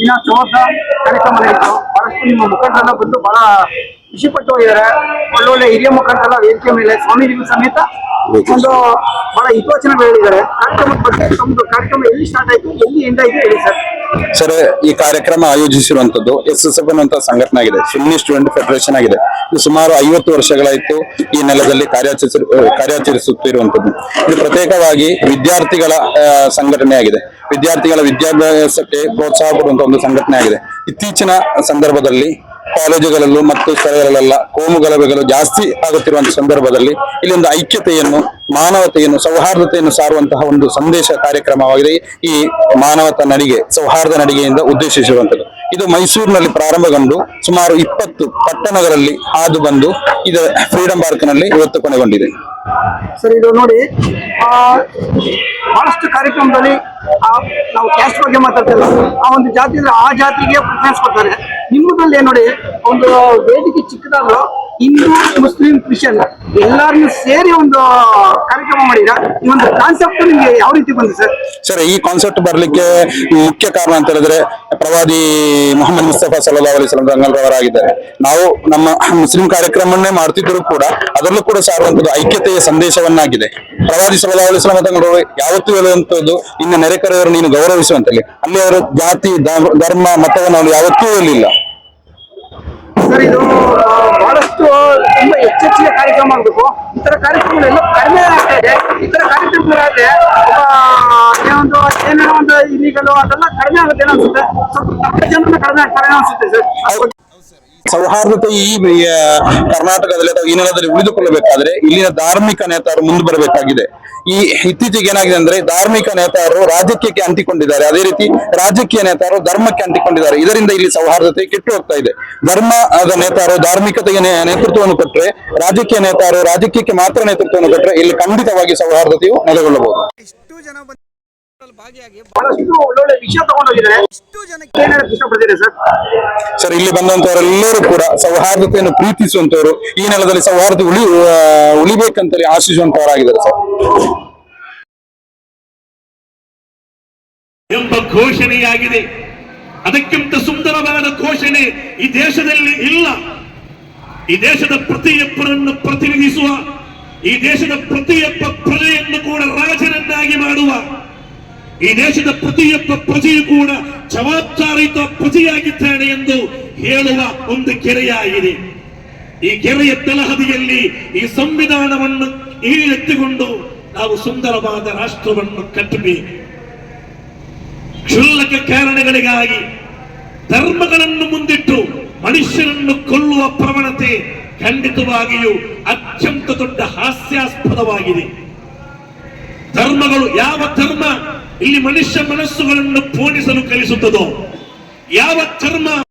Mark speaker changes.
Speaker 1: ದಿನ ಸಂವಾದ ಕಾರ್ಯಕ್ರಮ ನಡೆಯಿತು ಬಹಳಷ್ಟು ನಿಮ್ಮ ಮುಖಂಡರೆಲ್ಲ ಬಂದು ಬಹಳ ಖುಷಿಪಟ್ಟು ಹೋಗಿದ್ದಾರೆ ಒಳ್ಳೊಳ್ಳೆ ಹಿರಿಯ ಮುಖಂಡರೆಲ್ಲ ವೇದಿಕೆ ಮೇಲೆ, ಸ್ವಾಮೀಜಿಗಳ ಸಮೇತ ಒಂದು ಬಹಳ ಹಿತವಚನ ಹೇಳಿದ್ದಾರೆ. ಕಾರ್ಯಕ್ರಮದ ಬಗ್ಗೆ ತಮ್ಮದು ಕಾರ್ಯಕ್ರಮ ಎಲ್ಲಿ ಸ್ಟಾರ್ಟ್ ಆಯ್ತು, ಎಲ್ಲಿ ಎಂಡ್ ಆಯ್ತು ಹೇಳಿ ಸರ್.
Speaker 2: ಸರ್ ಈ ಕಾರ್ಯಕ್ರಮ ಆಯೋಜಿಸಿರುವಂತದ್ದು ಎಸ್ ಎಸ್ ಎಫ್ ಅನ್ನುವಂತ ಸಂಘಟನೆ ಆಗಿದೆ. ಸುನ್ನಿ ಸ್ಟೂಡೆಂಟ್ ಫೆಡರೇಷನ್ ಆಗಿದೆ. ಇದು ಸುಮಾರು ಐವತ್ತು ವರ್ಷಗಳಾಯಿತು ಈ ನೆಲದಲ್ಲಿ ಕಾರ್ಯಾಚರಿಸ, ಕಾರ್ಯಾಚರಿಸುತ್ತಿರುವಂತದ್ದು. ಇದು ಪ್ರತ್ಯೇಕವಾಗಿ ವಿದ್ಯಾರ್ಥಿಗಳ ಸಂಘಟನೆ ಆಗಿದೆ. ವಿದ್ಯಾರ್ಥಿಗಳ ವಿದ್ಯಾಭ್ಯಾಸಕ್ಕೆ ಪ್ರೋತ್ಸಾಹ ಕೊಡುವಂತ ಒಂದು ಸಂಘಟನೆ ಆಗಿದೆ. ಇತ್ತೀಚಿನ ಸಂದರ್ಭದಲ್ಲಿ ಕಾಲೇಜುಗಳಲ್ಲೂ ಮತ್ತು ಸ್ಥಳಗಳಲ್ಲೆಲ್ಲ ಕೋಮು ಗಲಭೆಗಳು ಜಾಸ್ತಿ ಆಗುತ್ತಿರುವಂತಹ ಸಂದರ್ಭದಲ್ಲಿ ಇಲ್ಲಿ ಒಂದು ಐಕ್ಯತೆಯನ್ನು, ಮಾನವತೆಯನ್ನು, ಸೌಹಾರ್ದತೆಯನ್ನು ಸಾರುವಂತಹ ಒಂದು ಸಂದೇಶ ಕಾರ್ಯಕ್ರಮವಾಗಿದೆ. ಈ ಮಾನವತ ನಡಿಗೆ, ಸೌಹಾರ್ದ ನಡಿಗೆಯಿಂದ ಉದ್ದೇಶಿಸಿರುವಂತದ್ದು ಇದು ಮೈಸೂರಿನಲ್ಲಿ ಪ್ರಾರಂಭಗೊಂಡು ಸುಮಾರು ಇಪ್ಪತ್ತು ಪಟ್ಟಣಗಳಲ್ಲಿ ಹಾದು ಬಂದು ಇದು ಫ್ರೀಡಂ ಪಾರ್ಕ್ನಲ್ಲಿ ಇವತ್ತು ಕೊನೆಗೊಂಡಿದೆ.
Speaker 1: ಸರ್, ಇದು ನೋಡಿ ಬಹಳಷ್ಟು ಕಾರ್ಯಕ್ರಮದಲ್ಲಿ ನಾವು ಕ್ಯಾಸ್ಟ್ ಬಗ್ಗೆ ಮಾತಾಡ್ತೇವೆ ಆ ಒಂದು ಜಾತಿ ಅಂದ್ರೆ ಆ ಜಾತಿಗೆ ಪ್ರಿಫರೆನ್ಸ್ ಕೊಡ್ತಾರೆ. ನಿಮ್ಮದ್ರಲ್ಲಿ ನೋಡಿ ಒಂದು ವೇದಿಕೆ ಚಿಕ್ಕದಾದ್ರು ಹಿಂದೂ ಮುಸ್ಲಿಂ ಕ್ರಿಶ್ಚಿಯನ್ ಎಲ್ಲಾರನ್ನು ಸೇರಿ ಒಂದು ಕಾರ್ಯಕ್ರಮ ಮಾಡಿದ. ಈ ಒಂದು ಕಾನ್ಸೆಪ್ಟ್ ನಿಮ್ಗೆ ಯಾವ ರೀತಿ ಬಂದಿದೆ ಸರ್?
Speaker 2: ಸರ್ ಈ ಕಾನ್ಸೆಪ್ಟ್ ಬರ್ಲಿಕ್ಕೆ ಮುಖ್ಯ ಕಾರಣ ಅಂತ ಹೇಳಿದ್ರೆ ಪ್ರವಾದಿ ಮೊಹಮ್ಮದ್ ಮುಸ್ತಫಾ ಸಲ್ಲಾ ಅಲಿಸ್ಲಾಂ ರಂಗಲ್ರವರಾಗಿದ್ದಾರೆ ನಾವು ನಮ್ಮ ಮುಸ್ಲಿಂ ಕಾರ್ಯಕ್ರಮವನ್ನೇ ಮಾಡ್ತಿದ್ರು ಕೂಡ ಅದರಲ್ಲೂ ಕೂಡ ಸಾರುವಂತದ್ದು ಐಕ್ಯತೆಯ ಸಂದೇಶವನ್ನಾಗಿದೆ. ಪ್ರವಾದಿ ಸಲ್ಲಾ ಅಲಿಸ್ಲಾಂ ತಂಗಳು ಯಾವತ್ತೂ ಹೇಳುವಂತದ್ದು ಇನ್ನು ನೆರೆಕರೆಯವರು ನೀನು ಗೌರವಿಸುವಂತಲ್ಲಿ ಅಲ್ಲಿ ಅವರು ಜಾತಿ ಧರ್ಮ ಮತವನ್ನು ಅವರು ಯಾವತ್ತೂ ಹೇಳಿಲ್ಲ
Speaker 1: ಸರ್ ಇದು ತುಂಬಾ ಹೆಚ್ಚೆಚ್ಚಿಗೆ ಕಾರ್ಯಕ್ರಮ ಮಾಡಬೇಕು. ಈ ತರ ಕಾರ್ಯಕ್ರಮಗಳೆಲ್ಲ ಕಡಿಮೆ ಆಗ್ತಾ ಇದೆ. ಈ ತರ ಕಾರ್ಯಕ್ರಮಗಳಾದ್ರೆ ಏನೊಂದು ಏನೇನೋ ಒಂದು ಇಲಿಗಳು ಅದೆಲ್ಲ ಕಡಿಮೆ ಆಗುತ್ತೆ ಅನ್ಸುತ್ತೆ ಸ್ವಲ್ಪ ಕಡಿಮೆ ಆಗ್ತಾರೆ ಅನ್ಸುತ್ತೆ ಸರ್.
Speaker 2: ಸೌಹಾರ್ದತೆ ಈ ಕರ್ನಾಟಕದಲ್ಲಿ ಅಥವಾ ಈ ನೆಲದಲ್ಲಿ ಉಳಿದುಕೊಳ್ಳಬೇಕಾದ್ರೆ ಇಲ್ಲಿನ ಧಾರ್ಮಿಕ ನೇತಾರರು ಮುಂದೆ ಬರಬೇಕಾಗಿದೆ. ಈ ಇತ್ತೀಚೆಗೆ ಏನಾಗಿದೆ ಅಂದ್ರೆ ಧಾರ್ಮಿಕ ನೇತಾರರು ರಾಜಕೀಯಕ್ಕೆ ಅಂಟಿಕೊಂಡಿದ್ದಾರೆ. ಅದೇ ರೀತಿ ರಾಜಕೀಯ ನೇತಾರರು ಧರ್ಮಕ್ಕೆ ಅಂಟಿಕೊಂಡಿದ್ದಾರೆ. ಇದರಿಂದ ಇಲ್ಲಿ ಸೌಹಾರ್ದತೆ ಕೆಟ್ಟು ಹೋಗ್ತಾ ಇದೆ. ಧರ್ಮ ಆದ ನೇತಾರರು ಧಾರ್ಮಿಕತೆಗೆ ನೇತೃತ್ವವನ್ನು ಕೊಟ್ಟರೆ ರಾಜಕೀಯ ನೇತಾರರು ರಾಜಕೀಯಕ್ಕೆ ಮಾತ್ರ ನೇತೃತ್ವವನ್ನು ಕೊಟ್ಟರೆ ಇಲ್ಲಿ ಖಂಡಿತವಾಗಿ ಸೌಹಾರ್ದತೆಯು ನೆಲೆಗೊಳ್ಳಬಹುದು.
Speaker 1: ಸರ್?
Speaker 2: ಸರ್ ಇಲ್ಲಿ ಬಂದಂತವರೆಲ್ಲರೂ ಕೂಡ ಸೌಹಾರ್ದತೆಯನ್ನು ಪ್ರೀತಿಸುವಂತವರು ಈ ನೆಲದಲ್ಲಿ ಸೌಹಾರ್ದ ಉಳಿ ಉಳಿಬೇಕಂತೇಳಿ ಆಶಿಸುವಂತವರಾಗಿದ್ದಾರೆ ಸರ್.
Speaker 3: ಎಂಬ ಘೋಷಣೆಯಾಗಿದೆ. ಅದಕ್ಕಿಂತ ಸುಂದರವಾದ ಘೋಷಣೆ ಈ ದೇಶದಲ್ಲಿ ಇಲ್ಲ. ಈ ದೇಶದ ಪ್ರತಿಯೊಬ್ಬರನ್ನು ಪ್ರತಿನಿಧಿಸುವ ಈ ದೇಶದ ಪ್ರತಿಯೊಬ್ಬ ಪ್ರಜೆಯನ್ನು ಈ ದೇಶದ ಪ್ರತಿಯೊಬ್ಬ ಪ್ರಜೆಯು ಕೂಡ ಜವಾಬ್ದಾರಿಯುತ ಪ್ರಜೆಯಾಗಿದ್ದಾನೆ ಎಂದು ಹೇಳುವ ಒಂದು ಕೆರೆಯಾಗಿದೆ ಈ ಕೆರೆಯ ತಲಹದಿಯಲ್ಲಿ ಈ ಸಂವಿಧಾನವನ್ನು ಎತ್ತಿಕೊಂಡು ನಾವು ಸುಂದರವಾದ ರಾಷ್ಟ್ರವನ್ನು ಕಟ್ಟಬೇಕು. ಕ್ಷುಲ್ಲಕ ಕಾರಣಗಳಿಗಾಗಿ ಧರ್ಮಗಳನ್ನು ಮುಂದಿಟ್ಟು ಮನುಷ್ಯರನ್ನು ಕೊಲ್ಲುವ ಪ್ರವಣತೆ ಖಂಡಿತವಾಗಿಯೂ ಅತ್ಯಂತ ದೊಡ್ಡ ಹಾಸ್ಯಾಸ್ಪದವಾಗಿದೆ. ಧರ್ಮಗಳು ಯಾವ ಧರ್ಮ ಇಲ್ಲಿ ಮನುಷ್ಯ ಮನಸ್ಸುಗಳನ್ನು ಪೋಣಿಸಲು ಕಲಿಸುತ್ತದೋ? ಯಾವ ಧರ್ಮ